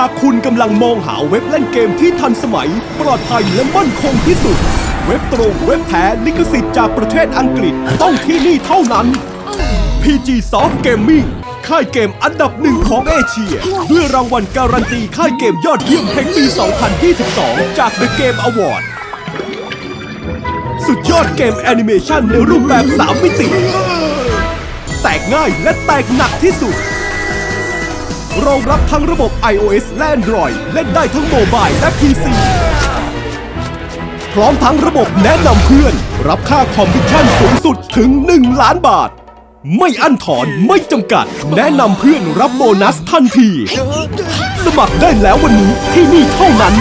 หากคุณกำลังมองหาเว็บเล่นเกมที่ทันสมัย ปลอดภัยและมั่นคงที่สุด เว็บตรงเว็บแท้ลิขสิทธิ์จากประเทศอังกฤษต้องที่นี่เท่านั้น PG Soft Gaming ค่ายเกมอันดับหนึ่งของเอเชีย ด้วยรางวัลการันตีค่ายเกมยอดเยี่ยมแห่งปี 2022 จาก The Game Award สุดยอดเกมแอนิเมชันในรูปแบบ 3 มิติ แตกง่ายและแตกหนักที่สุด รองรับทั้งระบบ iOS และ Android เล่นได้ทั้งโมบายและ PC พร้อมทั้งระบบแนะนำเพื่อน รับค่าคอมมิชชั่นสูงสุดถึง 1 ล้านบาท ไม่อั้นถอนไม่จำกัด แนะนำเพื่อนรับโบนัสทันที สมัครได้แล้ววันนี้ที่นี่เท่านั้น